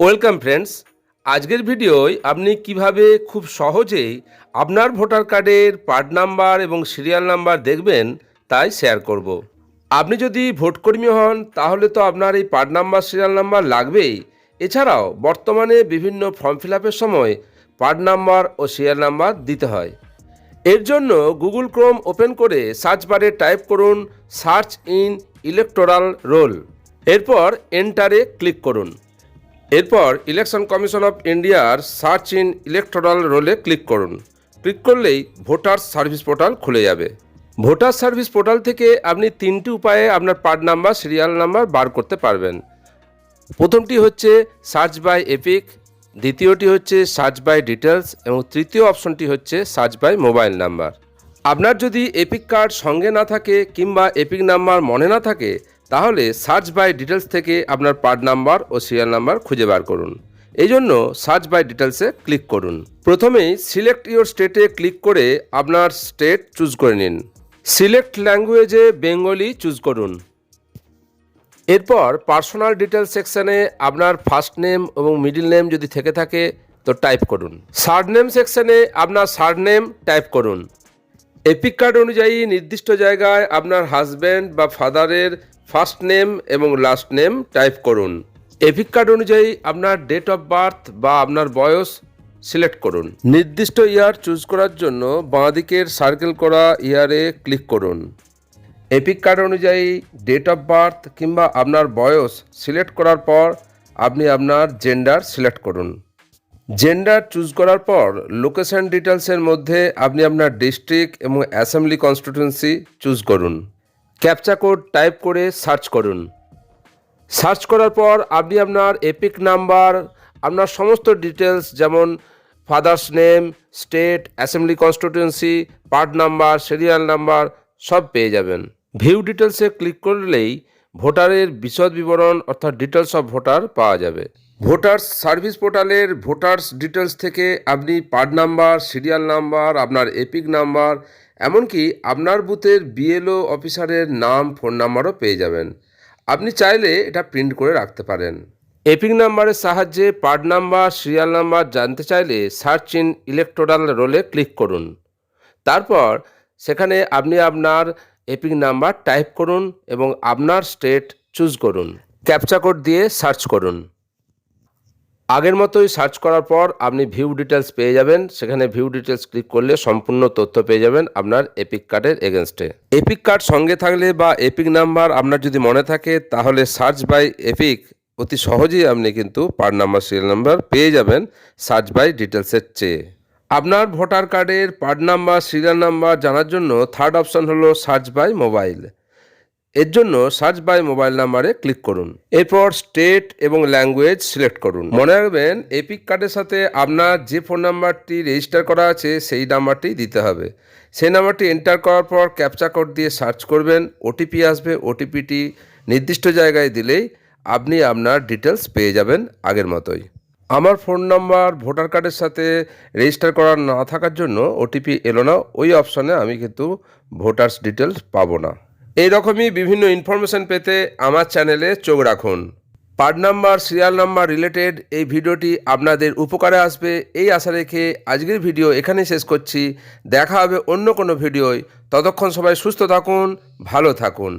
Welcome friends, আজকের ভিডিওয় আপনি কীভাবে খুব সহজেই আপনার ভোটার কার্ডের পার্ট নাম্বার এবং সিরিয়াল নাম্বার দেখবেন তাই শেয়ার করব। আপনি যদি ভোটকর্মী হন, তাহলে তো আপনার এই পার্ট নাম্বার, সিরিয়াল নাম্বার লাগবেই। এছাড়াও বর্তমানে বিভিন্ন ফর্ম ফিল সময় পার্ট নাম্বার ও সিরিয়াল নাম্বার দিতে হয়। এর জন্য গুগল ক্রোম ওপেন করে সার্চ বারে টাইপ করুন সার্চ ইন ইলেকটোরাল রোল। এরপর এন্টারে ক্লিক করুন। এরপর ইলেকশন কমিশন অফ ইন্ডিয়ার সার্চ ইন ইলেকট্রাল রোলে ক্লিক করুন। ক্লিক করলেই ভোটার সার্ভিস পোর্টাল খুলে যাবে। ভোটার সার্ভিস পোর্টাল থেকে আপনি তিনটি উপায়ে আপনার পার্ট নাম্বার, সিরিয়াল নাম্বার বার করতে পারবেন। প্রথমটি হচ্ছে সার্চ বাই এপিক, দ্বিতীয়টি হচ্ছে সার্চ বাই ডিটেলস এবং তৃতীয় অপশনটি হচ্ছে সার্চ বাই মোবাইল নাম্বার। আপনার যদি এপিক কার্ড সঙ্গে না থাকে কিংবা এপিক নাম্বার মনে না থাকে তাহলে সার্চ বাই ডিটেলস থেকে আপনার পার্ট নাম্বার ও সিরিয়াল নাম্বার খুঁজে বার করুন। এই জন্য সার্চ বাই ডিটেলসে ক্লিক করুন। প্রথমেই সিলেক্ট ইওর স্টেটে ক্লিক করে আপনার স্টেট চুজ করে নিন। সিলেক্ট ল্যাঙ্গুয়েজে বেঙ্গলি চুজ করুন। এরপর পার্সোনাল ডিটেলস সেকশানে আপনার ফার্স্ট নেম এবং মিডিল নেম যদি থেকে থাকে, তো টাইপ করুন। সার্ড নেম সেকশনে আপনার সার্ড নেম টাইপ করুন। এপিক কার্ড অনুযায়ী নির্দিষ্ট জায়গায় আপনার হাজব্যান্ড বা ফাদারের ফার্স্ট নেম এবং লাস্ট নেম টাইপ করুন। এপিক কার্ড অনুযায়ী আপনার ডেট অফ বার্থ বা আপনার বয়স সিলেক্ট করুন। নির্দিষ্ট ইয়ার চুজ করার জন্য বাঁদিকের সার্কেল করা ইয়ারে ক্লিক করুন। এপিক কার্ড অনুযায়ী ডেট অফ বার্থ কিংবা আপনার বয়স সিলেক্ট করার পর আপনি আপনার জেন্ডার সিলেক্ট করুন। জেন্ডার চুজ করার পর লোকেশন ডিটেলসের মধ্যে আপনি আপনার ডিস্ট্রিক্ট এবং অ্যাসেম্বলি কনস্টিটিউয়েন্সি চুজ করুন। ক্যাপচা কোড টাইপ করে সার্চ করুন। সার্চ করার পর আপনি আপনার এপিক নাম্বার আপনার সমস্ত ডিটেলস যেমন father's name state assembly constituency part number serial number সব পেয়ে যাবেন। ভিউ ডিটেলসে ক্লিক করলেই ভোটারের বিশদ বিবরণ অর্থাৎ ডিটেলস অফ ভোটার পাওয়া যাবে। ভোটার্স সার্ভিস পোর্টালের ভোটার্স ডিটেলস থেকে আপনি পার্ট নাম্বার, সিরিয়াল নাম্বার, আপনার এপিক নাম্বার, এমনকি আপনার বুথের বিএলও অফিসারের নাম, ফোন নাম্বারও পেয়ে যাবেন। আপনি চাইলে এটা প্রিন্ট করে রাখতে পারেন। এপিক নাম্বারের সাহায্যে পার্ট নাম্বার, সিরিয়াল নাম্বার জানতে চাইলে সার্চ ইন ইলেকটোরাল রোলে ক্লিক করুন। তারপর সেখানে আপনি আপনার এপিক নাম্বার টাইপ করুন এবং আপনার স্টেট চুজ করুন। ক্যাপচা কোড দিয়ে সার্চ করুন। আগের মতোই সার্চ করার পর আপনি ভিউ ডিটেলস পেয়ে যাবেন। সেখানে ভিউ ডিটেলস ক্লিক করলে সম্পূর্ণ তথ্য পেয়ে যাবেন আপনার এপিক কার্ডের এগেনস্টে এপিক কার্ড সঙ্গে থাকলে বা এপিক নাম্বার আপনার যদি মনে থাকে, তাহলে সার্চ বাই এপিক অতি সহজেই আপনি কিন্তু পার্ট নাম্বার সিরিয়াল নাম্বার পেয়ে যাবেন সার্চ বাই ডিটেলসের চেয়ে। আপনার ভোটার কার্ডের পার্ট নাম্বার সিরিয়াল নাম্বার জানার জন্য থার্ড অপশন হলো সার্চ বাই মোবাইল এর জন্য সার্চ বাই মোবাইল নাম্বারে ক্লিক করুন। এরপর স্টেট এবং ল্যাঙ্গুয়েজ সিলেক্ট করুন। মনে রাখবেন এপিক কার্ডের সাথে আপনার যে ফোন নাম্বারটি রেজিস্টার করা আছে, সেই নাম্বারটি দিতে হবে। সেই নাম্বারটি এন্টার করার পর ক্যাপচা কোড দিয়ে সার্চ করবেন। ওটিপি আসবে। ওটিপিটি নির্দিষ্ট জায়গায় দিলেই আপনি আপনার ডিটেলস পেয়ে যাবেন আগের মতোই। আমার ফোন নাম্বার ভোটার কার্ডের সাথে রেজিস্টার করা না থাকার জন্য ওটিপি এলো না। ওই অপশানে আমি কিন্তু ভোটার্স ডিটেলস পাবো না। এই রকমই বিভিন্ন ইনফরমেশন পেতে আমার চ্যানেলে চোখ রাখুন। Part number serial number related এই ভিডিওটি আপনাদের উপকারে আসবে। এই আশা রেখে আজকের ভিডিও এখানেই শেষ করছি। দেখা হবে অন্য কোনো ভিডিওয়। ততক্ষণ সবাই সুস্থ থাকুন, ভালো থাকুন।